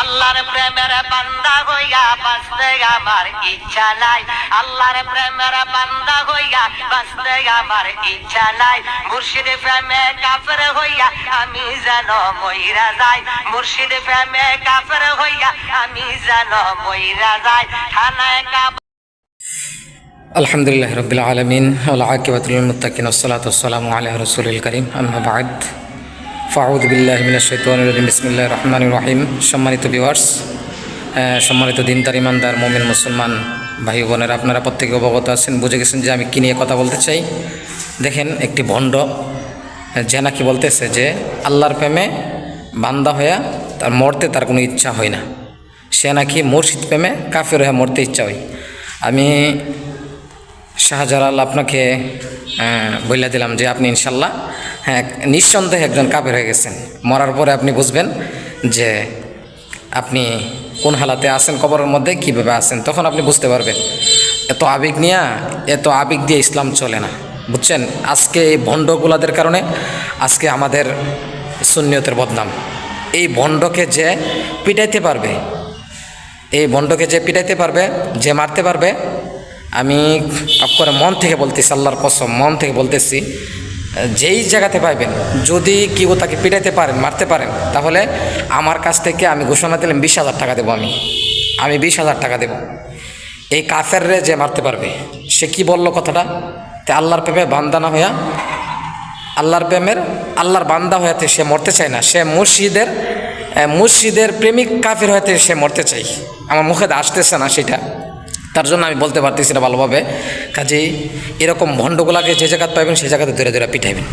আল্লাহর প্রেমের বান্দা হইয়া বাঁচতে আমার ইচ্ছা নাই। আল্লাহর প্রেমের বান্দা হইয়া বাঁচতে আমার ইচ্ছা নাই। মুর্শিদ প্রেমে কাফের হইয়া আমি যেন মইরা যাই। মুর্শিদ প্রেমে কাফের হইয়া আমি যেন মইরা যাই। থানায় কাব আলহামদুলিল্লাহ রবিল আলমিন। আকিবাতুলমতাকিন ওসলাত ওসালাম আলহ রসুল করিম। আহমাবাদ ফাউদ বিল্লাহ বিসমিল্লাহ রহমান রহিম। সম্মানিত ভিউয়ার্স সম্মানিত দিনদার, ইমানদার, মোমিন, মুসলমান ভাই বোনেরা, আপনারা প্রত্যেকে অবগত আছেন, বুঝে গেছেন যে আমি কী নিয়ে কথা বলতে চাই। দেখেন, একটি ভণ্ড, যে নাকি বলতেছে যে, আল্লাহর প্রেমে বান্দা হইয়া তার মরতে তার কোনো ইচ্ছা হয় না। সে নাকি মুর্শিদ প্রেমে কাফের হয়ে মরতে ইচ্ছা হয়। আমি শাহজালাল আপনাকে বলে দিলাম যে আপনি ইনশাল্লাহ হ্যাঁ নিঃসন্দেহে একজন কাপের হয়ে গেছেন। মরার পরে আপনি বুঝবেন যে আপনি কোন হালাতে আছেন, কবরের মধ্যে কীভাবে আছেন, তখন আপনি বুঝতে পারবেন। এত আবেগ নিয়ে, এত আবেগ দিয়ে ইসলাম চলে না। বুঝছেন? আজকে এই ভণ্ডগুলাদের কারণে আজকে আমাদের সুন্নিয়তের বদনাম। এই ভণ্ডকে যে পিটাইতে পারবে, এই ভণ্ডকে যে পিটাইতে পারবে, যে মারতে পারবে আমি আপনার মন থেকে বলতেছি, আল্লাহর কসম, মন থেকে বলতেছি, যেই জায়গাতে পাইবেন, যদি কেউ তাকে পিটাইতে পারেন, মারতে পারেন, তাহলে আমার কাছ থেকে আমি ঘোষণা দিলাম বিশ হাজার টাকা দেবো আমি। আমি বিশ হাজার টাকা দেবো। এই কাফেররে যে মারতে পারবে, সে কি বলল কথাটা? তে আল্লাহর প্রেমে বান্দা না হইয়া, আল্লাহর প্রেমের, আল্লাহর বান্দা হইয়াতে সে মরতে চায় না। সে মুর্শিদের মুর্শিদের প্রেমিক কাফের হইতে সে মরতে চাই আমার মুখে আসতেছে না সেটা। তার জন্য আমি বলতে পারতেছি না ভালোভাবে। কাজেই এরকম ভণ্ডগুলাকে যে জায়গাতে পাইবেন, সেই জায়গাতে ধরে ধরে পিঠাইবেন।